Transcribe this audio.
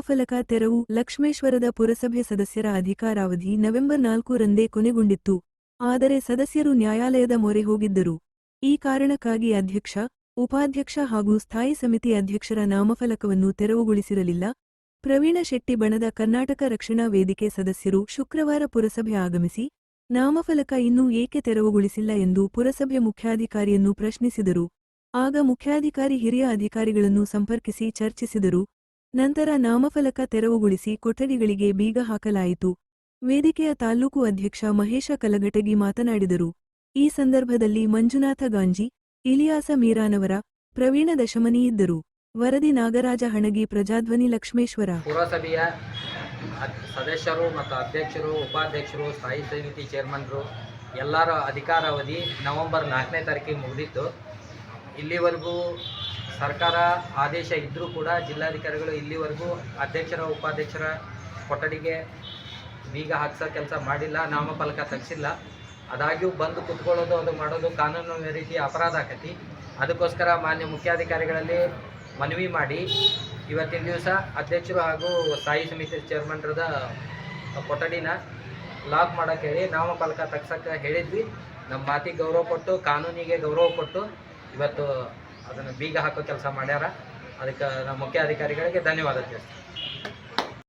ನಾಮಫಲಕ ತೆರವು ಲಕ್ಷ್ಮೇಶ್ವರದ ಪುರಸಭೆ ಸದಸ್ಯರ ಅಧಿಕಾರಾವಧಿ ನವೆಂಬರ್ ನಾಲ್ಕು ರಂದೇ ಕೊನೆಗೊಂಡಿತ್ತು. ಆದರೆ ಸದಸ್ಯರು ನ್ಯಾಯಾಲಯದ ಮೊರೆ ಹೋಗಿದ್ದರು. ಈ ಕಾರಣಕ್ಕಾಗಿ ಅಧ್ಯಕ್ಷ, ಉಪಾಧ್ಯಕ್ಷ ಹಾಗೂ ಸ್ಥಾಯಿ ಸಮಿತಿ ಅಧ್ಯಕ್ಷರ ನಾಮಫಲಕವನ್ನು ತೆರವುಗೊಳಿಸಿರಲಿಲ್ಲ. ಪ್ರವೀಣ ಶೆಟ್ಟಿ ಬಣದ ಕರ್ನಾಟಕ ರಕ್ಷಣಾ ವೇದಿಕೆ ಸದಸ್ಯರು ಶುಕ್ರವಾರ ಪುರಸಭೆ ಆಗಮಿಸಿ, ನಾಮಫಲಕ ಇನ್ನೂ ಏಕೆ ತೆರವುಗೊಳಿಸಿಲ್ಲ ಎಂದು ಪುರಸಭೆ ಮುಖ್ಯಾಧಿಕಾರಿಯನ್ನು ಪ್ರಶ್ನಿಸಿದರು. ಆಗ ಮುಖ್ಯಾಧಿಕಾರಿ ಹಿರಿಯ ಅಧಿಕಾರಿಗಳನ್ನು ಸಂಪರ್ಕಿಸಿ ಚರ್ಚಿಸಿದರು. ನಂತರ ನಾಮಫಲಕ ತೆರವುಗೊಳಿಸಿ ಕೊಠಡಿಗಳಿಗೆ ಬೀಗ ಹಾಕಲಾಯಿತು. ವೇದಿಕೆಯ ತಾಲ್ಲೂಕು ಅಧ್ಯಕ್ಷ ಮಹೇಶ ಕಲಘಟಗಿ ಮಾತನಾಡಿದರು. ಈ ಸಂದರ್ಭದಲ್ಲಿ ಮಂಜುನಾಥ ಗಾಂಜಿ, ಇಲಿಯಾಸ ಮೀರಾನವರ ಪ್ರವೀಣ ದಶಮನಿ ಇದ್ದರು. ವರದಿ ನಾಗರಾಜ ಹಣಗಿ, ಪ್ರಜಾಧ್ವನಿ ಲಕ್ಷ್ಮೇಶ್ವರ. ಪುರಸಭೆಯ ಸದಸ್ಯರು ಮತ್ತು ಅಧ್ಯಕ್ಷರು, ಉಪಾಧ್ಯಕ್ಷರು, ಸ್ಥಾಯಿ ಸಮಿತಿ ಚೇರ್ಮನ್ರು ಎಲ್ಲರ ಅಧಿಕಾರಾವಧಿ ನವೆಂಬರ್ ನಾಲ್ಕನೇ ತಾರೀಕಿಗೆ ಮುಗಿದಿತ್ತು. ಇಲ್ಲಿವರೆಗೂ ಸರ್ಕಾರ ಆದೇಶ ಇದ್ದರೂ ಕೂಡ ಜಿಲ್ಲಾಧಿಕಾರಿಗಳು ಇಲ್ಲಿವರೆಗೂ ಅಧ್ಯಕ್ಷರ, ಉಪಾಧ್ಯಕ್ಷರ ಕೊಠಡಿಗೆ ಬೀಗ ಹಾಕ್ಸೋ ಕೆಲಸ ಮಾಡಿಲ್ಲ, ನಾಮಫಲಕ ತಗ್ಸಿಲ್ಲ ಅದಾಗ್ಯೂ ಬಂದು ಕುತ್ಕೊಳ್ಳೋದು, ಅದು ಮಾಡೋದು ಕಾನೂನು ರೀತಿ ಅಪರಾಧ ಆಕತಿ. ಅದಕ್ಕೋಸ್ಕರ ಮಾನ್ಯ ಮುಖ್ಯಾಧಿಕಾರಿಗಳಲ್ಲಿ ಮನವಿ ಮಾಡಿ ಇವತ್ತಿನ ದಿವಸ ಅಧ್ಯಕ್ಷರು ಹಾಗೂ ಸ್ಥಾಯಿ ಸಮಿತಿ ಚೇರ್ಮನ್ರದ ಕೊಠಡಿನ ಲಾಕ್ ಮಾಡೋಕ್ಕೆ ಹೇಳಿ ನಾಮಫಲಕ ತಗ್ಸೋಕ್ಕೆ ಹೇಳಿದ್ವಿ. ನಮ್ಮ ಮಾತಿಗೆ ಗೌರವ ಕೊಟ್ಟು, ಕಾನೂನಿಗೆ ಗೌರವ ಕೊಟ್ಟು ಇವತ್ತು ಅದನ್ನು ಬೀಗ ಹಾಕೋ ಕೆಲಸ ಮಾಡ್ಯಾರ. ಅದಕ್ಕೆ ನಮ್ಮ ಮುಖ್ಯ ಅಧಿಕಾರಿಗಳಿಗೆ ಧನ್ಯವಾದ ತಿಳಿಸ್ತೀನಿ.